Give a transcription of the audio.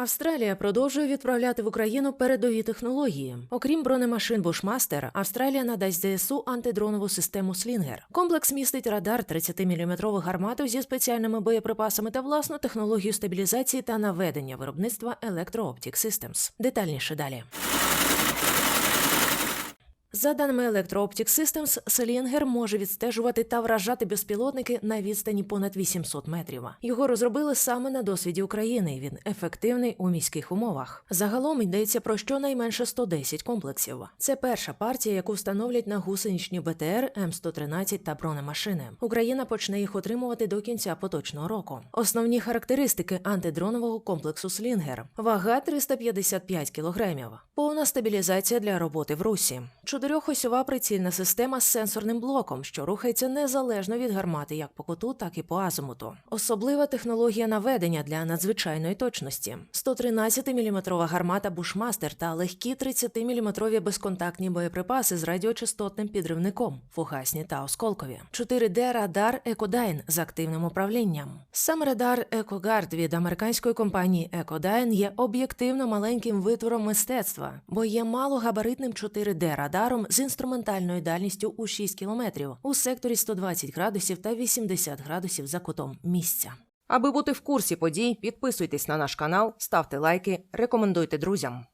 Австралія продовжує відправляти в Україну передові технології. Окрім бронемашин Бушмастер, Австралія надасть ЗСУ антидронову систему Слінгер. Комплекс містить радар 30-мм гармату зі спеціальними боєприпасами та власну технологію стабілізації та наведення виробництва Electro-Optic Systems. Детальніше далі. За даними Electro-Optic Systems, Селінгер може відстежувати та вражати безпілотники на відстані понад 800 метрів. Його розробили саме на досвіді України. Він ефективний у міських умовах. Загалом йдеться про щонайменше 110 комплексів. Це перша партія, яку встановлять на гусеничні БТР М113 та бронемашини. Україна почне їх отримувати до кінця поточного року. Основні характеристики антидронового комплексу Слінгер: вага 355 кілограмів, повна стабілізація для роботи в русі. Чотирьохосьова прицільна система з сенсорним блоком, що рухається незалежно від гармати як по куту, так і по азимуту. Особлива технологія наведення для надзвичайної точності: 113-мм гармата Бушмастер та легкі 30-мм безконтактні боєприпаси з радіочастотним підривником, фугасні та осколкові. 4D радар Екодайн з активним управлінням. Сам радар EcoGuard від американської компанії Екодайн є об'єктивно маленьким витвором мистецтва, бо є малогабаритним 4D радаром з інструментальною дальністю у 6 кілометрів у секторі 120 градусів та 80 градусів за кутом місця. Аби бути в курсі подій, підписуйтесь на наш канал, ставте лайки, рекомендуйте друзям.